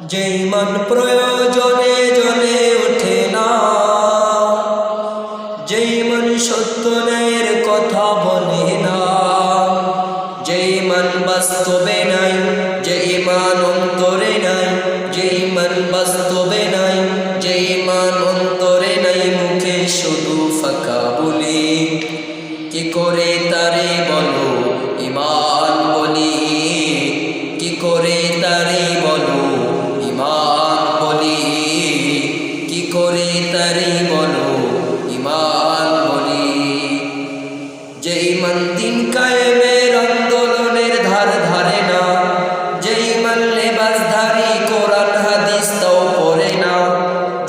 যেই মন প্রয়োজনে জনে ওঠে না। যেই মন সত্যনের কথা বলে না। যেই মন বাস্তবে তারে বলো ইমান বলি। যেই মান দিন কায়েমের আন্দোলনের ধার ধারে না, যেই মান লেবাসধারী কোরআন হাদিস তাও পড়ে না,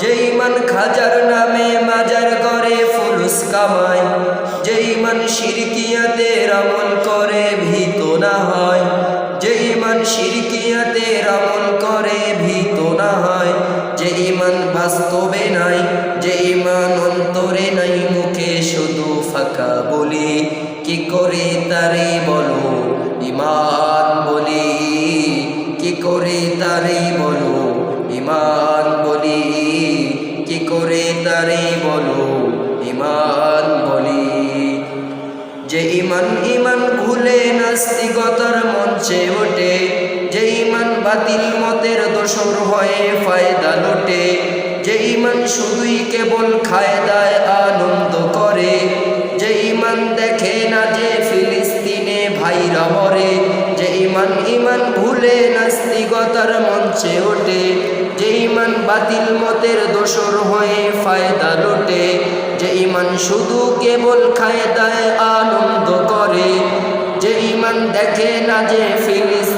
যেই মান খাজার নামে মাজার করে ফুলুস কামায়, যেই মান শিরকিয়াতে যে ইমান বাস্তবে নাই, যে ইমান অন্তরে নাই, মুখে শুধু ফাঁকা বলি। কি করে তারে বলো ইমান বলি? কি করে তারে বলো ইমান বলি? কি করে তারে বলো ইমান বলি? যে ইমান ইমান ভুলে নাস্তিকতার মঞ্চে ওঠে বাতিল মতের দোষর হয়ে ফায়দা লোটে। যে ইমান শুধুই কেবল খায় দায় আনন্দ করে যে ইমান দেখে না যে ফিলিস্তিনে ভাইরা মরে যে ইমান ইমান ভুলে নাস্তিকতার মঞ্চে ওঠে যে ইমান বাতিল মতের দোষর হয়ে ফায়দা লোটে যে ইমান শুধু কেবল খায় দায় আনন্দ করে যে ইমান দেখে না যে ফিলিস্তিনি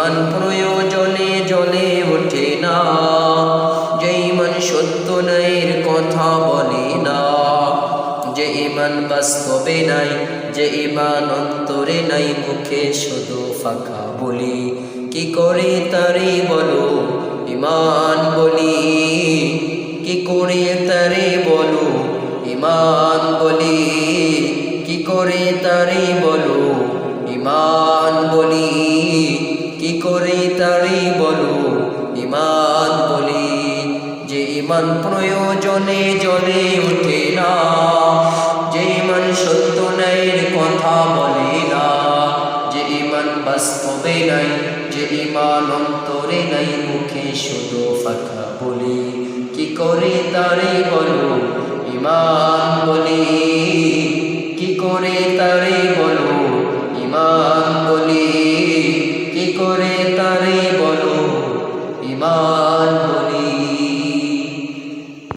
ইমান প্রয়োজনে জ্বলে ওঠে না। যে ইমান সত্য ন্যায়ের কথা বলে না। যে ইমান বাস্তবে নাই, যে ইমান অন্তরে নাই, মুখে শুধু ফাঁকা বলি। কি করে তারে বলো, ইমান বলি? কি করে তারে বলো, ইমান বলি? কি করে তারে বলো, ইমান বলি? কি করে তারে বলো? ইমান বলি যে ইমান প্রয়োজনে জলে ওঠে না। যে ইমান সত্য ন্যায়ের কথা বলে না। যে ইমান বাস্তবে নাই, যে ইমান অন্তরে নাই, মুখে শুধু ফাঁকা বলি। কি করে তারে বলো? ইমান বলি, কি করে তারে